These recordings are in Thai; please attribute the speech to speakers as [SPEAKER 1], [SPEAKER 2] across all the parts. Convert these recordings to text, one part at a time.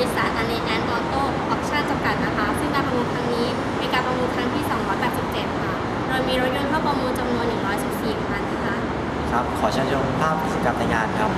[SPEAKER 1] ริ
[SPEAKER 2] ษัทอเลนแอนออโต้ออปชั่นจำกัดนะคะ ซึ่งการประมูลครั้งนี้เป็นการประมูลครั้งที่ 287 ค่ะ โดยมีรถยนต์เข้าประมูลจำนวน 114คันนะคะ ครับ ขอเชิญชมภาพสุจกรรมในงานครับ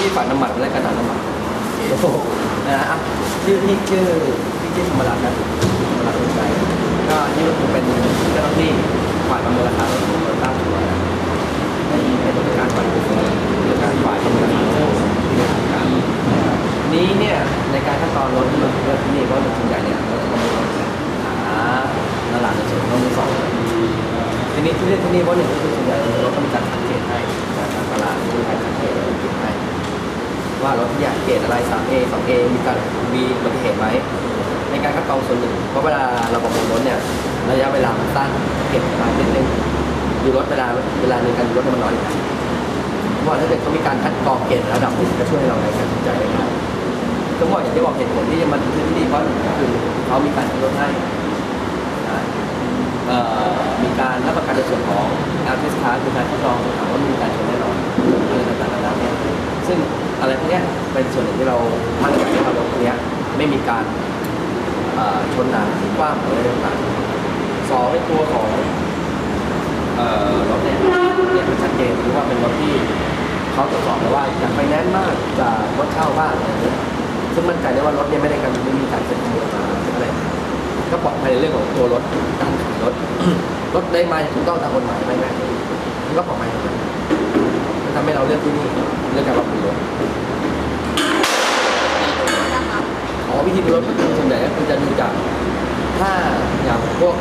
[SPEAKER 3] ที่ฝันน้ำมันและกระดาษน้ำมันโอ้โหนะฮะชื่อที่ชื่อที่ชื่อธรรมรัตน์นะธรรมรัตน์สนใจก็นี่ก็คือเป็นเจ้าหน้าที่ฝ่ายประเมินราคารถรถตั้งตัวในเป็นตัวการฝ่ายประเมินหรือการฝ่ายประเมินราคาที่เป็นทางการนี้เนี่ยในการขั้นตอนรถที่เราเลือกที่นี่เพราะว่าส่วนใหญ่เนี่ยเราจะต้องหาตลาดในส่วนของมือสองทีนี้ที่เลือกที่นี่เพราะหนึ่งก็คือส่วนใหญ่เราต้องมีการสังเกตให้การตลาดมีการสังเกต ว่ารถเนี่ยเกรดอะไร 3A 2A มีการมีอุบัติเหตุไหมในการคัดกรองส่วนหนึ่งเพราะเวลาเราประมูลรถเนี่ยระยะเวลามันสั้นเก็บมานิดนึงดูรถเวลาเวลาในการดูรถมันน้อยกันเพราะว่าถ้าเกิดเขามีการคัดกรองเกรดระดับหนึ่งจะช่วยให้เราในการตัดใจได้ง่ายก็บอกอย่างที่บอกเหตุผลที่มันที่นี่เพราะหนึ่งก็คือเขามีการซื้อรถให้มีการรับประกันในส่วนของอาร์ติสคาคือการทดลองถามว่ามีการชนแน่นอนอะไรต่างๆนานาเนี่ยซึ่ง อะไรพวกเนี้ยเป็นส่วนหนึ่งที่เรามั่นใจว่ารถพวกเนี้ยไม่มีการชนหนาที่กว้างหรืออะไรต่างๆสองในตัวของรถเนี่ยเนี่ยมันชัดเจนคือว่าเป็นรถที่เขาตรวจสอบแล้วว่าจากไฟแนนซ์บ้างจากรถเช่าบ้างอะไรอย่างเงี้ยซึ่งมั่นใจได้ว่ารถเนี่ยไม่ได้การไม่มีการเซ็นเงินมาหรือะไรก็ปลอดภัยในเรื่องของตัวรถการขายรถรถได้มาถูกต้องตามกฎหมายไหมแม่ก็ปลอดภัย ทำให้เราเลือกที่นี่เลือกการประมูลรถอ๋อวิธีดูรถส่วนใหญ่ก็คือจะดูจากพวก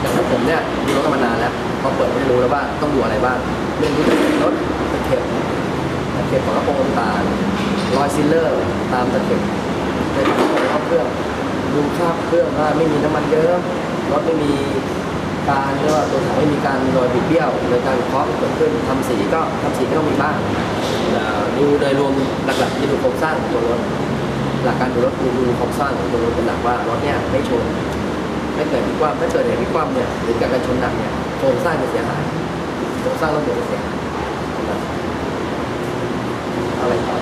[SPEAKER 3] อย่างผมเนี่ยมีรถกันมานานแล้วพอเปิดไม่รู้แล้วว่าต้องดูอะไรบ้างเรื่องที่รถตะเข็บตะเข็บของกระโปรงต่างรอยซิลเลอร์ตามตะเข็บในระโปรงรอเครื่องดูคราบเครื่องว่าไม่มีน้ำมันเยอะรถไม่มี การเรียกว่าตัวถังไม่มีการรอยบิดเบี้ยวหรือการเคาะเกิดขึ้นทำสีก็ทำสีก็ต้องมีบ้างดูโดยรวมหลักๆจะดูโครงสร้างของตัวรถหลักการดูรถดูดูโครงสร้างของตัวรถเป็นหลักว่ารถเนี่ยไม่ชนไม่เกิดพิกคว่ำไม่เกิดเหตุพลิกคว่ำเนี่ยหรือการชนหนักเนี่ยโครงสร้างจะเสียหายโครงสร้างรถจะเสียหายนะครับอะไรต่อ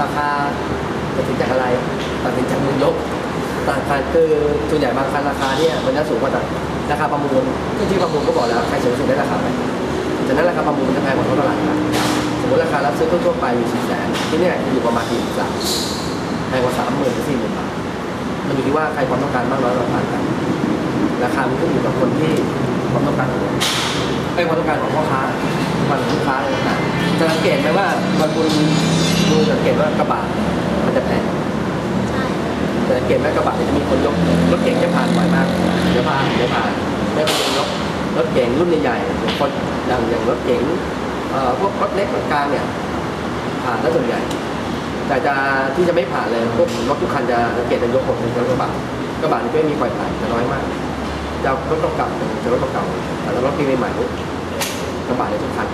[SPEAKER 3] ราคาตัดสินจากอะไรตัดสินจากมือยก ต่างกันคือส่วนใหญ่บางคันราคาเนี่ยมันจะสูงกว่าราคาประมูลที่ที่ประมูลก็บอกแล้วใครสูงสุดได้ราคาไปฉะนั้นราคาประมูลมันจะแพงกว่าท้องตลาดนะสมมติราคารับซื้อทั่วไปอยู่สี่แสนที่เนี่ยจะอยู่ประมาณสี่สามแพงกว่าสามหมื่นถึงสี่หมื่นบาทมันอยู่ที่ว่าใครความต้องการมากน้อยประมาณกันราคามันขึ้นอยู่กับคนที่ความต้องการของเราไอ้ความต้องการของพ่อค้าความของลูกค้าอะไรต่างๆจะสังเกตไหมว่าบางคนดูสังเกตว่ากระบะมันจะแพง แต่เกตไหมกระบะเนี่ยจะมีคนยกรถเก๋งจะผ่านบ่อยมากเดี๋ยวผ่านเดี๋ยวผ่านไม่เป็นยกรถเก๋งรุ่นใหญ่ๆคนอย่างอย่างรถเก๋งพวกรถเล็กรถกลางเนี่ยผ่านแล้วส่วนใหญ่ แต่จะที่จะไม่ผ่านเลยพวกรถทุกคันจะสังเกตจะยกผมเป็นรถกระบะกระบะนี่ไม่มีปล่อยผ่านจะน้อยมากจะเอารถเก่าๆจะรถเก่าๆแต่รถปีใหม่ๆกระบะเนี่ยทุกคัน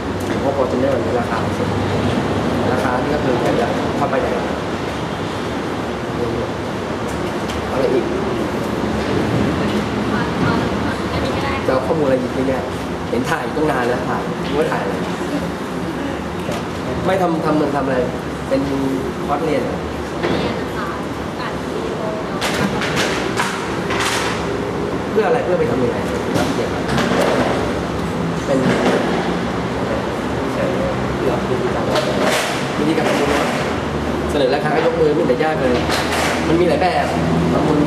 [SPEAKER 3] พวกฟอร์จูเนอร์ราคาสูงราคานี่ก็คือแค่จะเข้าไปไหน อะไรอีกจะเอาข้อมูลอะไรอีกเยอะแยะเห็นถ่ายตั้งนานแล้วถ่ายว่าถ่ายอะไรไม่ทำทำเมืองทำอะไร เป็นคอร์สเรียนเรี
[SPEAKER 2] ยนนะคะอัดสีโอแล้วก็
[SPEAKER 3] เพื่ออะไรเพื่อไปทำยังไงรับเกียรติเป็นวิธีการประมูลรถเสนอราคาก็ยกมือไม่แต่ยากเลย มันมีหลายแบบบางคน